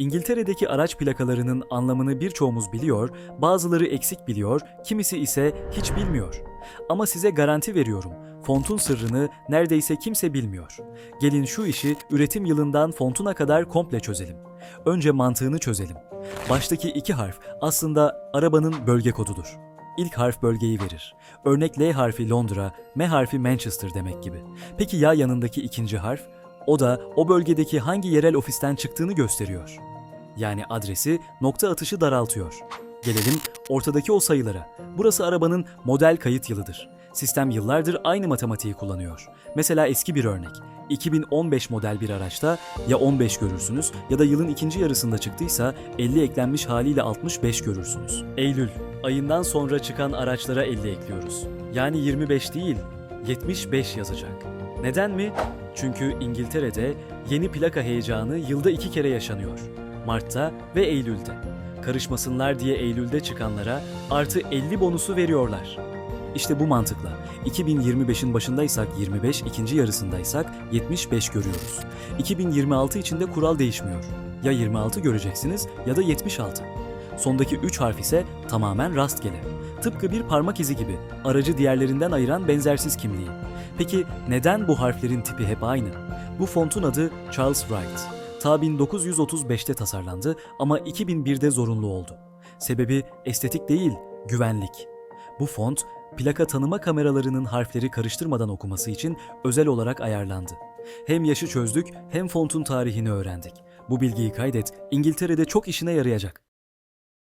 İngiltere'deki araç plakalarının anlamını birçoğumuz biliyor, bazıları eksik biliyor, kimisi ise hiç bilmiyor. Ama size garanti veriyorum, fontun sırrını neredeyse kimse bilmiyor. Gelin şu işi üretim yılından fontuna kadar komple çözelim. Önce mantığını çözelim. Baştaki iki harf aslında arabanın bölge kodudur. İlk harf bölgeyi verir. Örnek L harfi Londra, M harfi Manchester demek gibi. Peki ya yanındaki ikinci harf? O da o bölgedeki hangi yerel ofisten çıktığını gösteriyor. Yani adresi nokta atışı daraltıyor. Gelelim ortadaki o sayılara. Burası arabanın model kayıt yılıdır. Sistem yıllardır aynı matematiği kullanıyor. Mesela eski bir örnek. 2015 model bir araçta ya 15 görürsünüz ya da yılın ikinci yarısında çıktıysa 50 eklenmiş haliyle 65 görürsünüz. Eylül ayından sonra çıkan araçlara 50 ekliyoruz. Yani 25 değil 75 yazacak. Neden mi? Çünkü İngiltere'de yeni plaka heyecanı yılda iki kere yaşanıyor. Mart'ta ve Eylül'de. Karışmasınlar diye Eylül'de çıkanlara artı 50 bonusu veriyorlar. İşte bu mantıkla 2025'in başındaysak 25, ikinci yarısındaysak 75 görüyoruz. 2026 için de kural değişmiyor. Ya 26 göreceksiniz ya da 76. Sondaki 3 harf ise tamamen rastgele. Tıpkı bir parmak izi gibi aracı diğerlerinden ayıran benzersiz kimliği. Peki neden bu harflerin tipi hep aynı? Bu fontun adı Charles Wright. Ta 1935'te tasarlandı ama 2001'de zorunlu oldu. Sebebi estetik değil, güvenlik. Bu font, plaka tanıma kameralarının harfleri karıştırmadan okuması için özel olarak ayarlandı. Hem yaşı çözdük hem fontun tarihini öğrendik. Bu bilgiyi kaydet, İngiltere'de çok işine yarayacak.